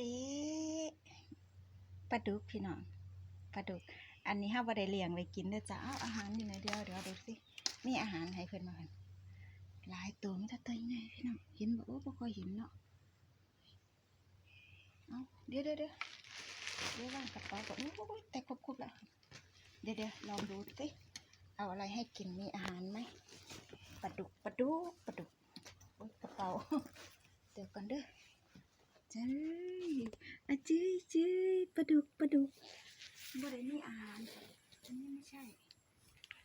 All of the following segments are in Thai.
เอ๊ะปลาดุกพี่น้องปลาดุก อันนี้ห้าบได้เลี้ยงไว้กินเด้อจ้าเอาอาหารอยู่ไหนเดี๋ยวเดี๋ยวดูสิมีอาหารให้เพิ่อนมาเพิ่นหลายตัวไม่ทันตัวยังไงพี่น้องเห็นบ่โอ้บ่ค่อยเห็นเนาะเอาเดี๋ยวเดี๋ยวเดี๋ยวเดี๋ยววางกระเป๋าก่อนโอ้ยแต่ครบครบแล้วเดี๋ยวเดี๋ยวลองดูสิเอาอะไรให้กินมีอาหารไหมปลาดุกปลาดุกปลาดุกโอ้ยกระเป๋าเดี๋ยวก่อนเด้อ จ้ยอะจ้ยจ้ยปลาดุกปลาดุกบ่ได้มีอาหารอันนี้ไม่ใช่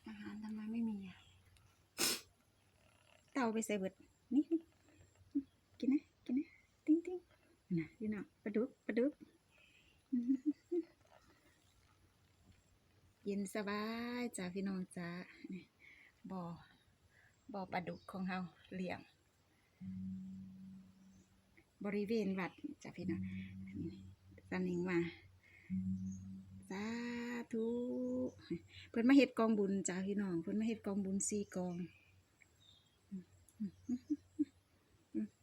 อาหารทำไมไม่มีอะเต่าไปใส่เบิดนี่กินนะกินนะติ้งติ้งนะพี่น้องปลาดุกปลาดุกเย็นสบายจ้าพี่น้องจ้าบ่อบ่อปลาดุกของเฮาเลี้ยง บริเวณวัดจ้ะพี่น้องสันนิงมาสาธุเพิ่นมาเฮ็ดกองบุญจ้าพี่น้องเพิ่นมาเฮ็ดกองบุญสี่กอง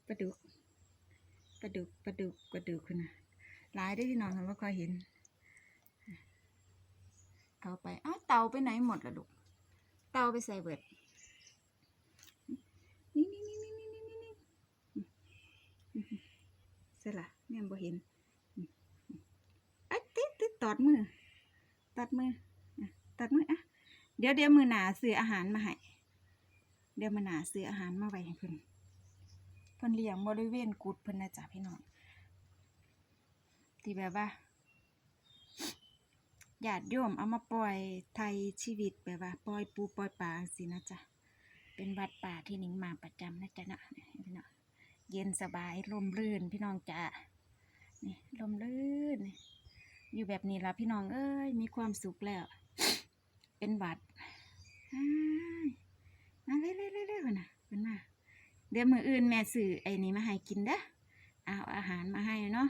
ปลาดุกปลาดุกปลาดุกปลาดุกคุณนะหลายได้พี่น้องค่ะว่าคอยเห็นเข้าไปอ้าวเตาไปไหนหมดล่ะลูกเตาไปใส่เบิดนี่นี่นี่นี่นี่นี่นี่ เสร็จละแม่นบ่เห็นอืมอืมอะติดติดตอดมือตอดมือตอดมืออะเดี๋ยวเดี๋ยวมือหนาซื้ออาหารมาให้เดี๋ยวมือหนาซื้ออาหารมาไว้ให้เพิ่นเพิ่นเลี้ยงบริเวณกุดเพิ่นนะจ๊ะพี่น้องที่แบบว่าญาติโยมเอามาปล่อยไทยชีวิตแบบว่าปล่อยปูปล่อยปลาสินะจ๊ะเป็นวัดป่าที่หนิงมาประจำนะจ๊ะนะพี่น้อง เย็นสบายลมรื่นพี่น้องจ๋านี่ลมรื่น อยู่แบบนี้ละพี่น้องเอ้ยมีความสุขแล้ว เป็นหวัดมาเร็วๆๆๆเพิ่นน่ะเพิ่นมาเดี๋ยวมืออื่นแม่ซื้อไอ้นี่มาให้กินเด้อเอาอาหารมาให้เนาะ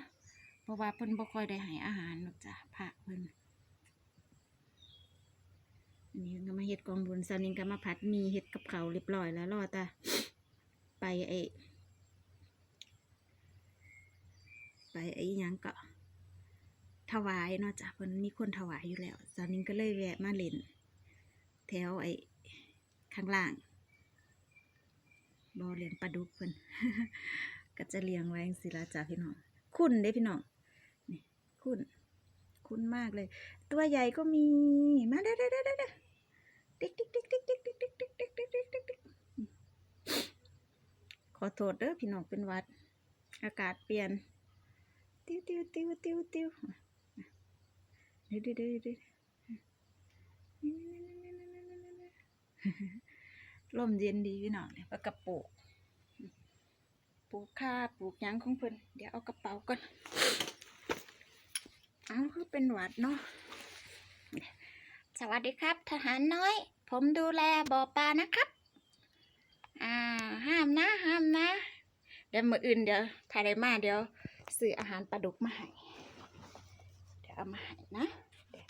เพราะว่าเพิ่นบ่ค่อยได้ให้อาหารหรอกจ้ะพระเพิ่นอันนี้ก็มาเฮ็ดกองบุญซานิงก็มาผัดมีเฮ็ดกับเขาเรียบร้อยแล้วรอแตาไปไอ้ ไปไอ้ยังก็ถวายเนาะจ้ะเพิ่นมีคนถวายอยู่แล้วตอนนี้ก็เลยแวะมาเล่นแถวไอ้ข้างล่างบ่เลี้ยงปลาดุกเพิ่นก็จะเลี้ยงไว้จังซี่ละจ้ะพี่น้องคุ้นเด้พี่น้องนี่คุ้นคุ้นมากเลย ตัวใหญ่ก็มีมาเด้อเด้อเด้อเด้อติ๊กติ๊กติ๊กติ๊กติ๊กติ๊กติ๊กติ๊กติ๊กติ๊กติ๊กติ๊กติ๊กขอโทษเด้อพี่น้องเป็นวัด อากาศเปลี่ยน ติ้วติ้วติ้วติ้วติ้วเดี๋ยวเดี๋ยวเดี๋ยวเดี๋ยวลมเย็นดีพี่น้องเนี่ยปลากระปุกปลูกข้าปลูกยังของเพิ่นเดี๋ยวเอากระเป๋าก่อนเอาคือเป็นหวัดเนาะสวัสดีครับ ทหารน้อย ผมดูแลบ่อปลานะครับ อ่าห้ามนะห้ามนะ เดี๋ยวมืออื่นเดี๋ยวถ่ายได้มาเดี๋ยว ซื้ออาหารปลาดุกมาให้เดี๋ยวเอามาให้นะเดี๋ยว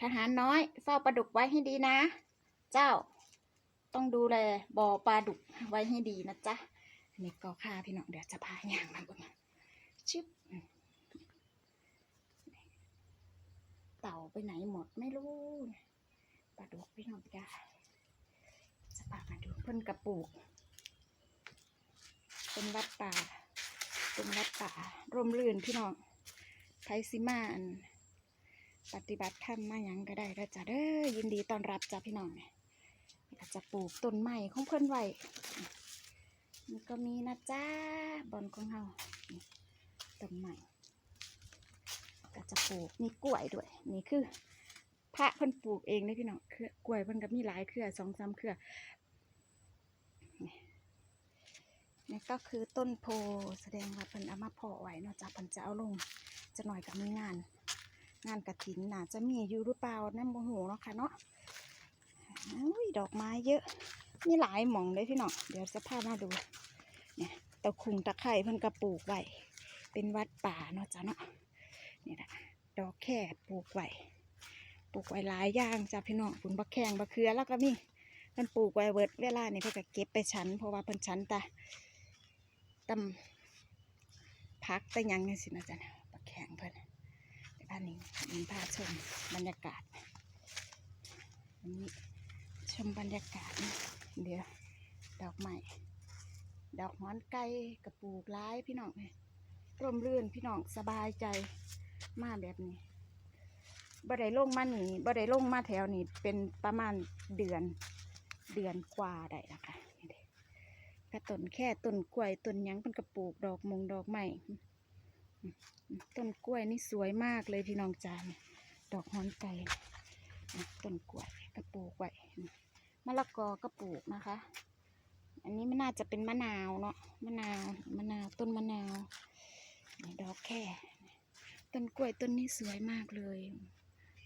ทหารน้อยเฝ้าปลาดุกไว้ให้ดีนะ เจ้าต้องดูแลบ่อปลาดุกไว้ให้ดีนะจ๊ะอันนี้ก็ค่าพี่น้องเดี๋ยวจะพาย่างมาบุญชิบเต่าไปไหนหมดไม่รู้ปลาดุกพี่น้องจ้าจะพามาดูเพิ่นกระปุกเป็นวัดป่า เป็นวัดป่าร่มรื่นพี่น้องไทยซิมาอันปฏิบัติธรรมมาหยังก็ได้แล้วจ้ะเด้อยินดีต้อนรับจ้ะพี่น้องเนี่ยจะปลูกต้นไม้ของเพื่อนไว้นี่ก็มีนะจ้าบอนของเฮาต้นไม้ก็จะปลูกมีกล้วยด้วย นี่คือ พระเพิ่นปลูกเองเลยพี่น้องเครือกล้วยเพิ่นก็มีหลายเครือสองสามเครือ นี่ก็คือต้นโพแสดงว่าเพิ่นเอามาเพาะไว้เนาะจ้ะเพิ่นจะเอาลงจะหน่อยกับมีงาน งานกระถินน่าจะมีอยู่หรือเปล่านั่นโมโหเนาะค่ะเนาะอุ้ยดอกไม้เยอะมีหลายหม่องเลยพี่น้องเดี๋ยวจะพามาดูเนี่ยตะคุงตะไคร่เพิ่นกระปลูกไว้เป็นวัดป่าเนาะจ้ะเนาะนี่แหละดอกแค่ปลูกไว้ปลูกไว้หลายอย่างจ้ะพี่น้องผลบักแข้งบักเขือแล้วก็มีเพิ่นปลูกไว้เวิร์ดเวลานี่เพิ่นก็เก็บไปชั้นเพราะว่าเพิ่นชั้นตา ตพักแต่ยังนี่สินะจ๊ะเนี่ยปลาแข็งเพิ่อนไปบ้านนี้มีพาชมบรรยากาศอันนี้ชมบรรยากาศนะเดี๋ยวดอกไม้ดอกหอนไก่กระปูกร้ายพี่น้องเลยร่มรื่นพี่น้องสบายใจมาแบบนี้บ่ได้ลงมานี่บ่ได้ลงมาแถวนี้เป็นประมาณเดือนเดือนกว่าได้ละค่ะ กระต้นแค่ต้นกล้วยต้นยังเป็นกระปูกดอกมงดอกไม้อืมอืมอืมต้นกล้วยนี่สวยมากเลยพี่น้องจานดอกฮอนไก่ต้นกล้วยกระปูกไว้มะละกอก็ปลูกนะคะ อันนี้ม่น่าจะเป็นมะนาวเนาะมะนาวมะนาวต้นมะนาวดอกแค่ต้นกล้วยต้นนี้สวยมากเลย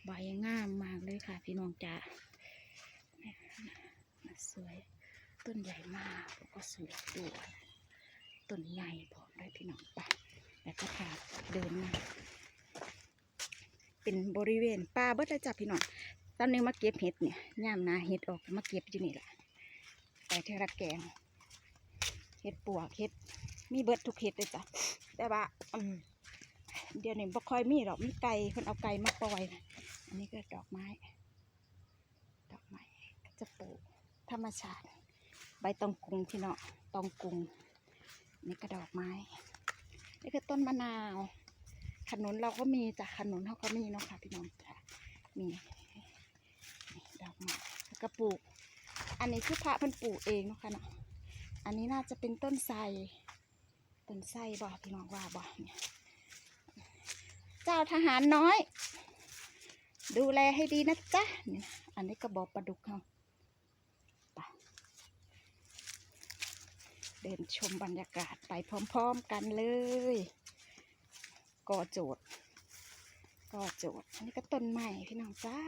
ใบงามมากเลยค่ะ พี่น้องจ๋าสวย ต้นใหญ่มากแล้วก็สวยด้วยต้นใหญ่พอได้พี่น้องไปแล้วก็พาเดินมาเป็นบริเวณป่าเบิดเลจ้ะพี่น้องตอนนี้มาเก็บเห็ดเนี่ยย่ามนาเห็ดออกมาเก็บอยู่นี่แหละไปเทระแกงเห็ดปวกเห็ดมีเบิดทุกเห็ดเลยจ้ะแต่ว่าเดี๋ยวนี้บ่ค่อยมีหรอกมีไก่คนเอาไก่มาปล่อยนะอันนี้ก็ดอกไม้ ดอกไม้ก็จะปลูกธรรมชาติ ใบตองกุงพี่เนาะตองกุงนี่ก็ดอกไม้ นี่คือต้นมะนาวขนุนเราก็มีจ้ะขนุนเขาก็มีเนาะค่ะพี่น้องจ้ะมีดอกไม้แล้วก็ปลูกอันนี้คือพระเพิ่นปลูกเองเนาะค่ะเนาะอันนี้น่าจะเป็นต้นไทรต้นไทรบ่พี่น้องว่าบ่เนี่ยเจ้าทหารน้อย ดูแลให้ดีนะจ๊ะอันนี้ก็บอกปลาดุกเขา เดินชมบรรยากาศไปพร้อม ๆกันเลย ก่อโจทย์ก่อโจทย์อันนี้ก็ต้นไม้พี่น้องจ้า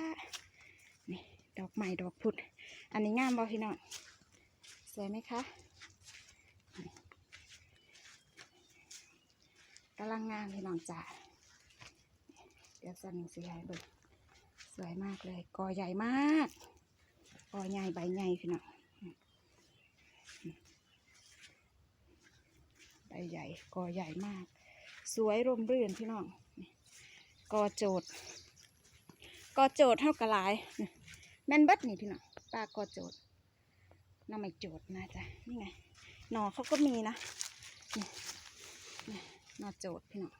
นี่ดอกไม้ดอกพุด อันนี้งามบ่พี่น้อง สวยไหมคะกำลังงามพี่น้องจ้า เดี๋ยวสั่นสีใหญ่เบิสวยมากเลย กอใหญ่มาก กอใหญ่ใบใหญ่พี่น้อง ใบใหญ่กอใหญ่มาก สวยร่มรื่นพี่น้องกอโจดกอโจดเท่ากับลายแม่นบัดนี่พี่น้องปลากอโจดน้ำไม่โจดนะจ๊ะนี่ไงหนอเขาก็มีนะหนอโจดพี่น้อง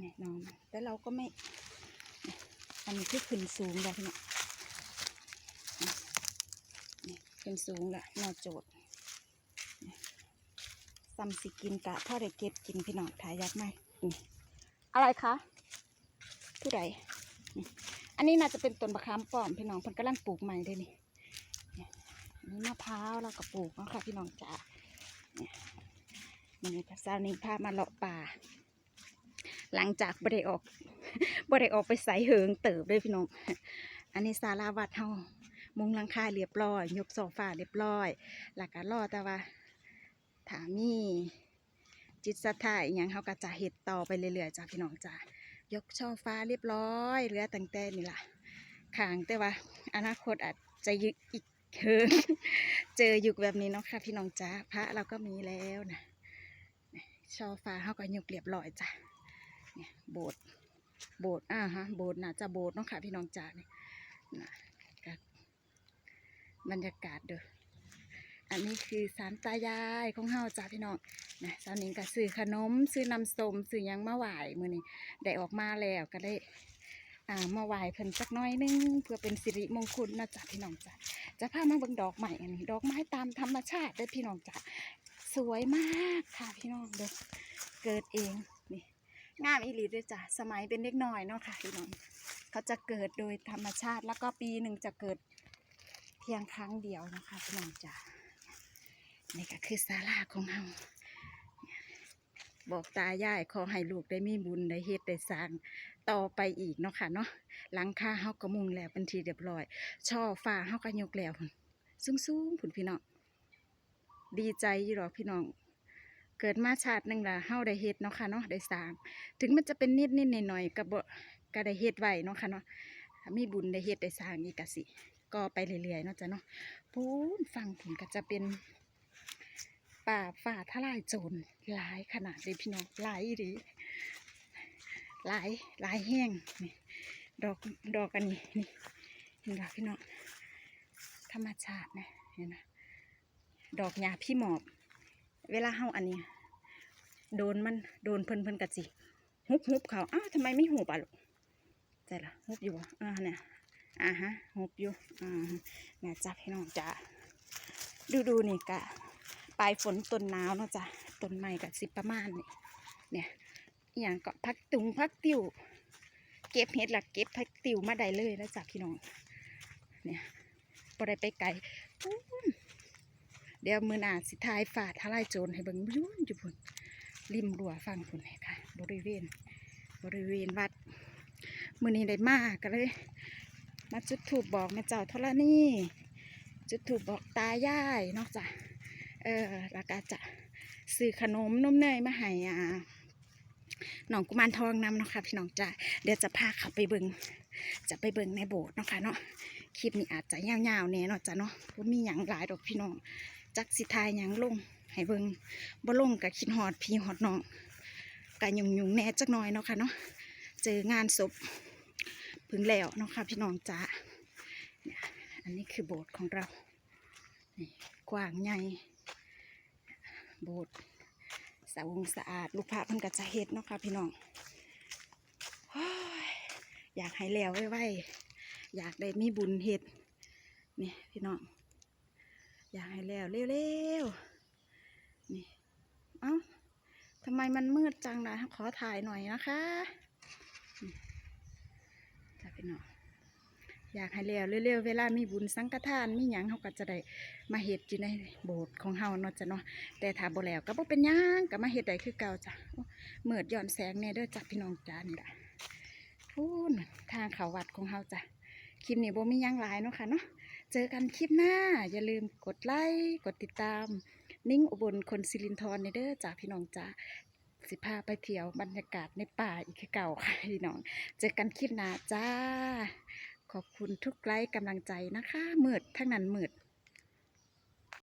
นี่หนอมันแต่เราก็ไม่อันนี้คือขึ้นสูงแล้วพี่น้องนี่นี่ขึ้นสูงล้วหนอโจด ซัมสิกินกะพ่อได้เก็บกินพี่น้องถ่ายยักไหมนี่อะไรคะผู้ใดนี่อันนี้น่าจะเป็นต้นมะขามป้อมพี่น้องเพิ่นกำลังปลูกใหม่เลยนี่นี่อันนี้มะพร้าวเราก็ปลูกเนาะค่ะพี่น้องจ๋าเนี่ยมันนี้ภาษานี้พามาเลาะป่า หลังจากบ่ได้ออกบ่ได้ออกไปใส่เหิงเติบเลยพี่น้อง อันนี้ศาลาวัดเฮามุงหลังคาเรียบร้อย ยกโซฟาเรียบร้อยแล้วก็รอแต่ว่า ถามีจิตศรัทธาอหย่างเขาก็จะเฮ็ดต่อไปเรื่อยๆจ้าพี่น้องจ้ายกช่อฟ้าเรียบร้อยเหลือตั้งแต่นี่ล่ะขางแต่ว่า อนาคตอาจจะยึกอีกเคิงเจอยุคแบบนี้เนาะค่ะพี่น้องจ้าพระเราก็มีแล้วนะช่อฟ้าเขาก็ยกเรียบร้อยจ้ะเนี่ยโบสถ์โบสถ์อ่าฮะโบสถ์น่าจะโบสถ์เนาะค่ะพี่น้องจ้าเนี่ยนะบรรยากาศเด้อ อันนี้คือสารตายายของเฮาจ้าพี่น้องนะสาวนิงก็ซื้อขนมซื้อน้ำส้มซื้อยังมาไหว้มื้อนี้ได้ออกมาแล้วก็ได้อ่ามาไหว้เพิ่นสักน้อยนึงเพื่อเป็นสิริมงคลนะจ้าพี่น้องจ้าจะพามาเบิ่งดอกใหม่อันนี้ ดอกไม้ตามธรรมชาติเด้อพี่น้องจ้าสวยมากค่ะพี่น้องเด้อเกิดเองนี่งามอีหลีด้วยจ้ะสมัยเป็นเด็กน้อยเนาะค่ะพี่น้องเขาจะเกิดโดยธรรมชาติแล้วก็ปีหนึ่งจะเกิดเพียงครั้งเดียวนะคะพี่น้องจ้า นี่ก็คือศาลาของเฮาบอกตายายขอให้ลูกได้มีบุญได้เฮ็ดได้สร้างต่อไปอีกเนาะค่ะเนาะหลังคาเฮาก็มุงแล้วเป็นทีเรียบร้อย ช่อฟ้าเฮาก็ยกแล้วพุ่นสูงๆพุ่นพี่น้องดีใจอยู่หรอพี่น้อง เกิดมาชาติหนึ่งละเฮาได้เฮ็ดเนาะค่ะเนาะได้สร้าง ถึงมันจะเป็นนิดนิดๆหน่อยๆก็บ่ก็ได้เฮ็ดไว้เนาะค่ะเนาะมีบุญได้เฮ็ดได้สร้างอีกกะสิ ก็ไปเรื่อยๆเนาะจ้ะเนาะพูนฟังผุนก็จะเป็น ป่าฝ่าทลายโจรหลายขนาดเลยพี่น้องหลายอีหลายหลายแห้งนี่ดอกดอกอันนี้นี่เห็นดอกพี่น้องธรรมชาตินะเห็นไหมดอกหญ้าพี่หมอบ เวลาเฮาอันนี้ โดนมันโดนเพิ่นเพิ่นกะจิฮุบฮุบเขาอ้าวทำไมไม่หุบอะลูกใจละฮุบอยู่บ่อ่าเนี่ยอ่าฮะฮุบอยู่อ่าเนี่ยจ้าพี่น้องจ้าดูดูนี่กะ ปลายฝนต้นหนาวเนาะจ้ะต้นไม้กะสิประมาณนี่เนี่ยอย่างก็พักตุงพักติวเก็บเห็ดหลักเก็บพักติวมาได้เลยแล้วจ้ะพี่น้องเนี่ยบ่ได้ไปไกลดูเดี๋ยวมือหนาสิทายฝาทลายโจรให้เบิ่งยุ่นอยู่พุ่นริมรั้วฟังคุณเลยค่ะ บริเวณ บริเวณวัดมือนี้ได้มากก็เลย มาจุดถูกบอกแม่เจ้าธรณีจุดถูกบอกตายายนอกจาก เออแล้วก็จะซื้อขนมนมเนยมาให้อ่าหนองกุมารทองนำเนาะค่ะพี่น้องจ้าเดี๋ยวจะพาเขาไปเบิงจะไปเบิงในโบสถ์เนาะค่ะเนาะคลิปนี้อาจจะยาวๆแน่เนาะจ้ะเนาะบ่มีหยังหลายดอกพี่น้องจักสิทายหยังลงให้เบิงบ่ลงกับคิดฮอดพี่ฮอดน้องกะยุ่งยุ่งๆแน่จักหน่อยเนาะค่ะเนาะเจองานศพพึ่งแล้วเนาะค่ะพี่น้องจ้าเนี่ยอันนี้คือโบสถ์ของเรากว้างใหญ่ โบสถ์สะวงสะอาด ลูกพระเพิ่นก็จะเฮ็ดเนาะค่ะพี่น้องอยากให้แล้วไว้ๆอยากได้มีบุญเฮ็ดนี่พี่น้องอยากให้แล้วเร็วๆนี่เอ้าทำไมมันมืดจังล่ะขอถ่ายหน่อยนะคะจะเป็นหน่อย อยากให้แล้วเร็วๆเวลามีบุญสังฆทานมีหยังเขาก็จะได้มาเฮ็ดอยู่ในโบสถ์ของเฮาเนาะจ้ะเนาะแต่ถ้าบ่แล้วก็บ่เป็นหยังก็มาเฮ็ดได้คือเก่าจ้ะโอ้มืดย้อนแสงแน่เด้อจ้ะพี่น้องจ้านี่ล่ะพูนทางเขาวัดของเฮาจ้ะคลิปนี้บ่มียังหลายเนาะค่ะเนาะ เจอกันคลิปหน้า อย่าลืมกดไลค์ กดติดตาม นิ่งอุบลคนสิรินทรในเด้อจากพี่น้องจ้าสิพาไปเที่ยวบรรยากาศในป่าอีกคือเก่าค่ะพี่น้อง เจอกันคลิปหน้าจ้า ขอบคุณทุกไลค์กำลังใจนะคะมืดทั้งนั้นมืด